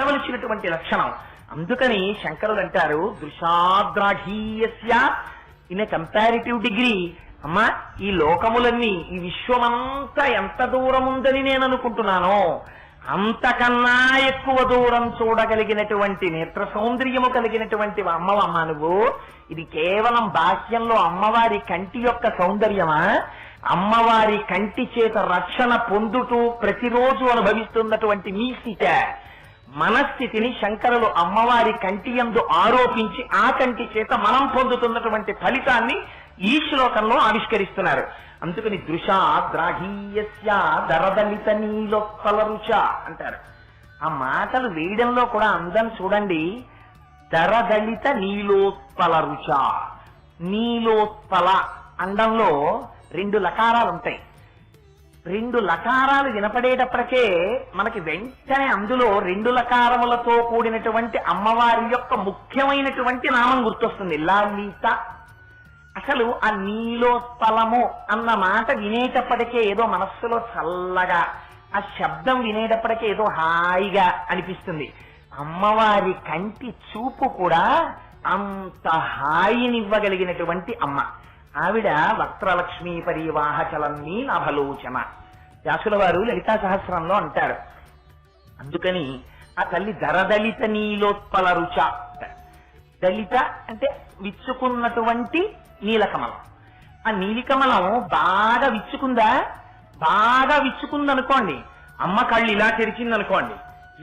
ఉండవలసినటువంటి లక్షణం. అందుకని శంకరులు అంటారు దృశాద్రాఘీయస్య ఇన్ కంపారిటివ్ డిగ్రీ. అమ్మా ఈ లోకములన్నీ ఈ విశ్వమంతా ఎంత దూరం ఉందని నేను అనుకుంటున్నానో అంతకన్నా ఎక్కువ దూరం చూడగలిగినటువంటి నేత్ర సౌందర్యము కలిగినటువంటి అమ్మవమ్మ నువ్వు. ఇది కేవలం బాహ్యంలో అమ్మవారి కంటి యొక్క సౌందర్యమా? అమ్మవారి కంటి చేత రక్షణ పొందుతూ ప్రతిరోజు అనుభవిస్తున్నటువంటి మీ స్థితి. మనస్థితిని శంకరులు అమ్మవారి కంటి ఎందు ఆరోపించి ఆ కంటి చేత మనం పొందుతున్నటువంటి ఫలితాన్ని ఈ శ్లోకంలో ఆవిష్కరిస్తున్నారు. అందుకని దృశ ద్రాఘీయస్య దరదలిత నీలోత్పల రుచ అంటారు. ఆ మాటలు వేయడంలో కూడా అందం చూడండి. దరదలిత నీలోత్పల రుచ. నీలోత్పల అండంలో రెండు లకారాలు ఉంటాయి రెండు లకారాలు వినపడేటప్పటికే మనకి వెంటనే అందులో రెండు లకారములతో కూడినటువంటి అమ్మవారి యొక్క ముఖ్యమైనటువంటి నామం గుర్తొస్తుంది. లలిత అసలు ఆ నీలో స్థలము అన్న మాట వినేటప్పటికే ఏదో మనస్సులో చల్లగా ఆ శబ్దం వినేటప్పటికే ఏదో హాయిగా అనిపిస్తుంది. అమ్మవారి కంటి చూపు కూడా అంత హాయినివ్వగలిగినటువంటి అమ్మ. ఆవిడ వక్రలక్ష్మీ పరివాహచలన్నీ నభలోచన. వ్యాసుల వారు లలితా సహస్రంలో అంటారు. అందుకని ఆ తల్లి దరదలిత నీలోత్పల రుచ దళిత అంటే విచ్చుకున్నటువంటి నీలకమలం. ఆ నీలికమలం బాగా విచ్చుకుందా? బాగా విచ్చుకుందనుకోండి. అమ్మ కళ్ళు ఇలా తెరిచిందనుకోండి.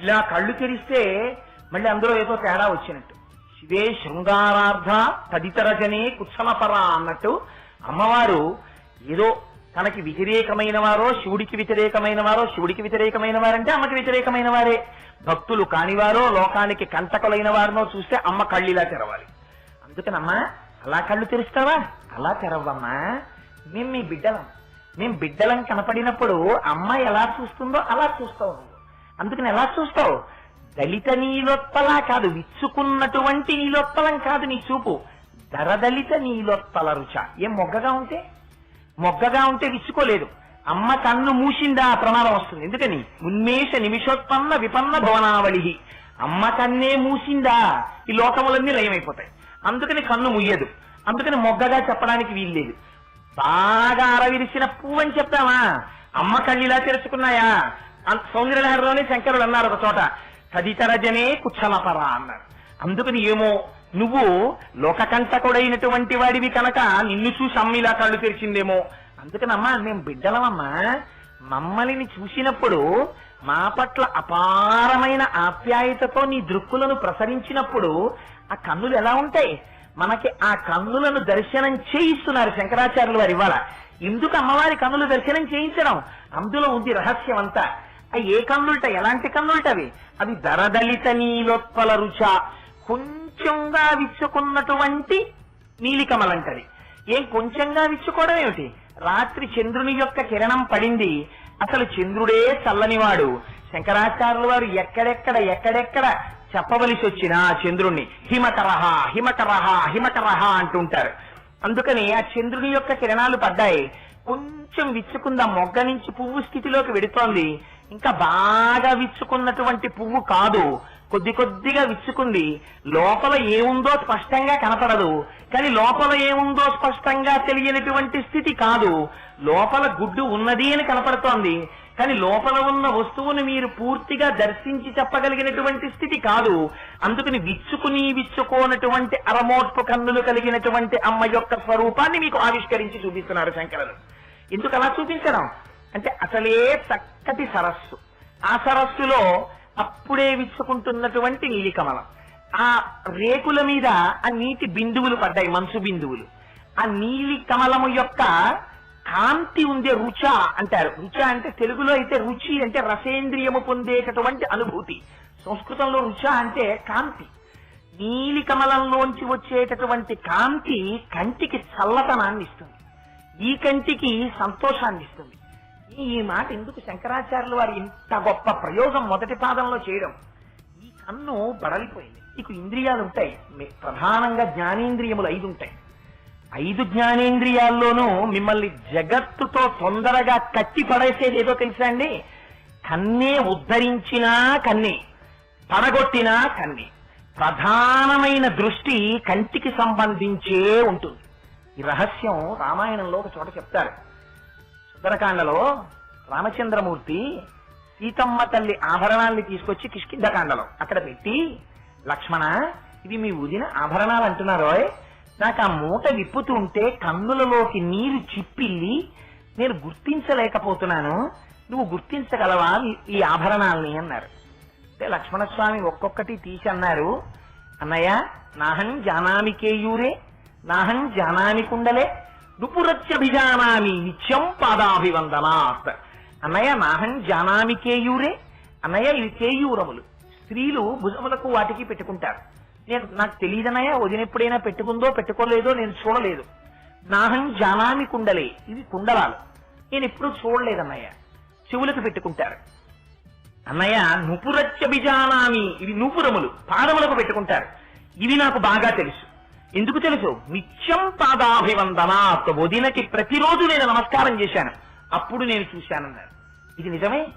ఇలా కళ్ళు తెరిస్తే మళ్ళీ అందులో ఏదో తేడా వచ్చినట్టు. శివే శృంగారార్థ తదితరజనే జనే అన్నట్టు అమ్మవారు ఏదో తనకి వ్యతిరేకమైన వారో శివుడికి వ్యతిరేకమైన వారో శివుడికి వ్యతిరేకమైన వారంటే అమ్మకి వ్యతిరేకమైన వారే. భక్తులు కానివారో లోకానికి కంటకులైన వారినో చూస్తే అమ్మ కళ్ళు ఇలా తెరవాలి. అందుకనమ్మా అలా కళ్ళు తెరుస్తావా? అలా తెరవమ్మా. మేము మీ బిడ్డలం. మేము బిడ్డలం కనపడినప్పుడు అమ్మ ఎలా చూస్తుందో అలా చూస్తావు అందుకని ఎలా చూస్తావు? దళిత నీలొత్తలా కాదు విచ్చుకున్నటువంటి నీలొత్తలం కాదు నీ చూపు. దరదళిత నీలొత్తల రుచ ఏం మొగ్గగా ఉంటే? మొగ్గగా ఉంటే విచ్చుకోలేదు. అమ్మ కన్ను మూసిందా? ప్రమాదం వస్తుంది. ఎందుకని? ఉన్మేష నిమిషోత్పన్న విపన్న భవనావళి అమ్మ కన్నే మూసిందా? ఈ లోకములన్నీ లయమైపోతాయి. అందుకని కన్ను ముయ్యదు. అందుకని మొగ్గగా చెప్పడానికి వీల్లేదు. బాగా అరవిరిసిన పువ్వు అని చెప్తామా అమ్మ కళ్ళు ఇలా తెరుచుకున్నాయా సౌందర్యలహరిలోనే శంకరుడు అన్నారు ఒక చోట. తదితరజనే కుచ్చలపరా అన్నారు అందుకని ఏమో నువ్వు లోకకంటకుడైనటువంటి వాడివి కనుక నిన్ను చూసి అమ్మ ఇలా కళ్ళు తెరిచిందేమో. అందుకనమ్మా మేము బిడ్డలమమ్మా. మమ్మల్ని చూసినప్పుడు మా పట్ల అపారమైన ఆప్యాయతతో నీ దృక్కులను ప్రసరించినప్పుడు ఆ కన్నులు ఎలా ఉంటాయి? మనకి ఆ కన్నులను దర్శనం చేయిస్తున్నారు శంకరాచార్యులు వారి ఇవాళ. ఎందుకు అమ్మవారి కన్నులు దర్శనం చేయించడం? అందులో ఉంది రహస్యం అంతా ఏ కన్నులట? ఎలాంటి కన్నులటవి అవి? దరదలిత నీలోత్పల రుచ. కొంచెంగా విచ్చుకున్నటువంటి నీలికమలంటది ఏం కొంచెంగా విచ్చుకోవడం ఏమిటి? రాత్రి చంద్రుని యొక్క కిరణం పడింది. అసలు చంద్రుడే చల్లనివాడు. శంకరాచార్యుల వారు ఎక్కడెక్కడ ఎక్కడెక్కడ చెప్పవలసి వచ్చినా చంద్రుణ్ణి. హిమకరహ హిమకరహ హిమకరహ అంటుంటారు. అందుకని ఆ చంద్రుని యొక్క కిరణాలు పడ్డాయి. కొంచెం విచ్చుకుందా? మొగ్గ నుంచి పువ్వు స్థితిలోకి వెడుతోంది. ఇంకా బాగా విచ్చుకున్నటువంటి పువ్వు కాదు. కొద్ది కొద్దిగా విచ్చుకుంది. లోపల ఏముందో స్పష్టంగా కనపడదు. కానీ లోపల ఏముందో స్పష్టంగా తెలియనటువంటి స్థితి కాదు. లోపల గుడ్డు ఉన్నది అని కనపడుతోంది. కానీ లోపల ఉన్న వస్తువుని మీరు పూర్తిగా దర్శించి చెప్పగలిగినటువంటి స్థితి కాదు. అందుకని విచ్చుకుని విచ్చుకోనటువంటి అరమోట్పు కన్నులు కలిగినటువంటి అమ్మ యొక్క స్వరూపాన్ని మీకు ఆవిష్కరించి చూపిస్తున్నారు శంకరులు. ఎందుకు అలా చూపించడం? అంటే అసలే చక్కటి సరస్సు. ఆ సరస్సులో అప్పుడే విచ్చుకుంటున్నటువంటి నీలికమలం. ఆ రేకుల మీద ఆ నీటి బిందువులు పడ్డాయి మంచు బిందువులు. ఆ నీలి కమలము యొక్క కాంతి ఉండే రుచ అంటారు. రుచ అంటే తెలుగులో అయితే రుచి అంటే రసేంద్రియము పొందేటటువంటి అనుభూతి. సంస్కృతంలో రుచ అంటే కాంతి. నీలి కమలంలోంచి వచ్చేటటువంటి కాంతి కంటికి చల్లతనాన్ని ఇస్తుంది ఈ కంటికి సంతోషాన్ని ఇస్తుంది ఈ మాట ఎందుకు శంకరాచార్యులు వారు ఇంత గొప్ప ప్రయోగం మొదటి పాదంలో చేయడం? ఈ కన్ను బడలిపోయింది. నీకు ఇంద్రియాలు ఉంటాయి ప్రధానంగా జ్ఞానేంద్రియములు ఐదు ఉంటాయి ఐదు జ్ఞానేంద్రియాల్లోనూ మిమ్మల్ని జగత్తుతో తొందరగా కట్టి పడేసేది ఏదో తెలుసా అండి? కన్నే ఉద్ధరించినా కన్నే పడగొట్టినా కన్నే. ప్రధానమైన దృష్టి కంటికి సంబంధించే ఉంటుంది. ఈ రహస్యం రామాయణంలో ఒక చోట చెప్తారు. ఉత్తరకాండలో రామచంద్రమూర్తి సీతమ్మ తల్లి ఆభరణాల్ని తీసుకొచ్చి కిష్కింధకాండలో అక్కడ పెట్టి లక్ష్మణ ఇది మీ ఉదిన ఆభరణాలు అంటున్నారో నాకు ఆ మూట విప్పుతుంటే కన్నులలోకి నీరు చిప్పిల్లి నేను గుర్తించలేకపోతున్నాను. నువ్వు గుర్తించగలవా ఈ- ఆభరణాలని? అన్నారు. అంటే లక్ష్మణస్వామి ఒక్కొక్కటి తీసి అన్నారు అన్నయ్య నాహం జానామి కేయూరే నాహం జానామి కుండలే నుపురత్యభిజానామి నిత్యం పాదాభివందనాత్ అన్నయ్య నాహం జానామి కేయూరే అన్నయ్య ఇవి కేయూరములు స్త్రీలు భుజములకు వాటికి పెట్టుకుంటారు నేను నాకు తెలియదన్నయ్య వదిన ఎప్పుడైనా పెట్టుకుందో పెట్టుకోలేదో నేను చూడలేదు. నాహం జానామి కుండలే ఇవి కుండలాలు. నేను ఎప్పుడూ చూడలేదన్నయ్య. చెవులకు పెట్టుకుంటారు. అన్నయ్య నుపురత్యభిజానామి ఇవి నూపురములు పాదములకు పెట్టుకుంటారు. ఇవి నాకు బాగా తెలుసు. ఎందుకు తెలుసు? నిత్యం పాదాభివందనాత్ వదినకి ప్రతిరోజు నేను నమస్కారం చేశాను. అప్పుడు నేను చూశానన్నారు ఇది నిజమే?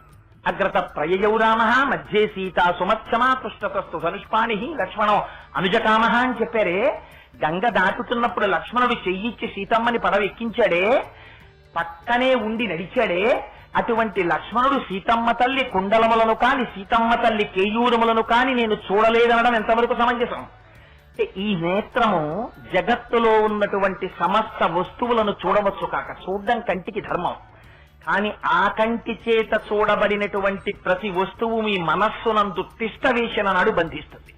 అగ్రత ప్రయయౌ రామ మధ్యే సీత సుమత్సమా పృష్ఠతస్తు ధనుష్పాణి లక్ష్మణం అనుజకామ అని చెప్పారే. గంగ దాటుతున్నప్పుడు లక్ష్మణుడు చెయ్యిచ్చి సీతమ్మని పడవ ఎక్కించాడే పక్కనే ఉండి నడిచాడే. అటువంటి లక్ష్మణుడు సీతమ్మ తల్లి కుండలములను కాని సీతమ్మ తల్లి కేయూరములను కాని నేను చూడలేదనడం ఎంతవరకు సమంజసం? ఈ నేత్రము జగత్తులో ఉన్నటువంటి సమస్త వస్తువులను చూడవచ్చు కాక. చూడడం కంటికి ధర్మం. కానీ ఆ కంటి చేత చూడబడినటువంటి ప్రతి వస్తువు మీ మనస్సునందు తిష్ట వేసిన నాడు బంధిస్తుంది.